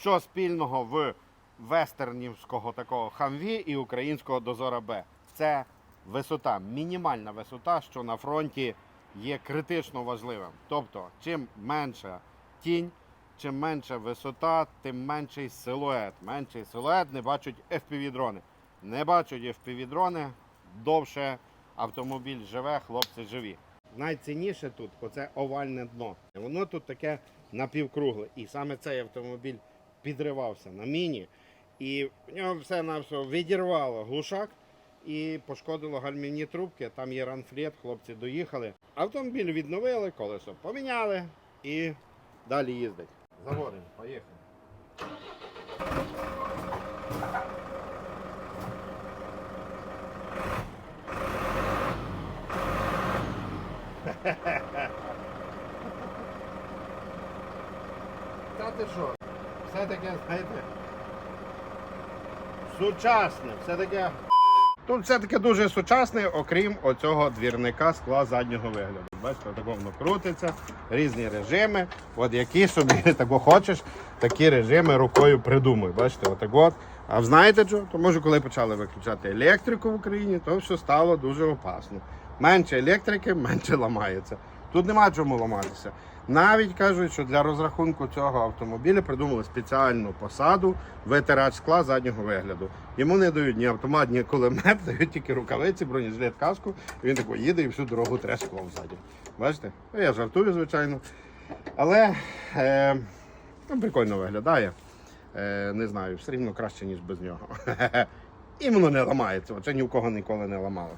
Що спільного в вестернівського такого хамві і українського дозора Б? Це висота, мінімальна висота, що на фронті є критично важливим. Тобто, чим менша тінь, чим менша висота, тим менший силует. Менший силует не бачать FPV-дрони. Не бачать FPV-дрони, довше автомобіль живе, хлопці живі. Найцінніше тут оце овальне дно. Воно тут таке напівкругле. І саме цей автомобіль підривався на міні. І в нього все на все відірвало глушак і пошкодило гальмівні трубки. Там є ранфлет, хлопці доїхали. Автомобіль відновили, колесо поміняли і далі їздить. Заводимо, поїхали. Та ти що? Все таке, знаєте, сучасне, все таке. Тут все таки дуже сучасне, окрім оцього двірника скла заднього вигляду. Бачите, воно крутиться, різні режими. От які собі тако хочеш, такі режими рукою придумай. Бачите, отак от. А знаєте що? Тому що коли почали виключати електрику в Україні, то все стало дуже опасно. Менше електрики, менше ламається. Тут нема чому ламатися. Навіть кажуть, що для розрахунку цього автомобіля придумали спеціальну посаду витирач скла заднього вигляду. Йому не дають ні автомат, ні кулемет, дають тільки рукавиці, бронежилет, каску. І він тако їде і всю дорогу тре склом ззаді. Бачите? Ну, Я жартую, звичайно. Але е, ну, прикольно виглядає. Е, не знаю, все рівно краще, ніж без нього. І воно не ламається. Оце ні в кого ніколи не ламалося.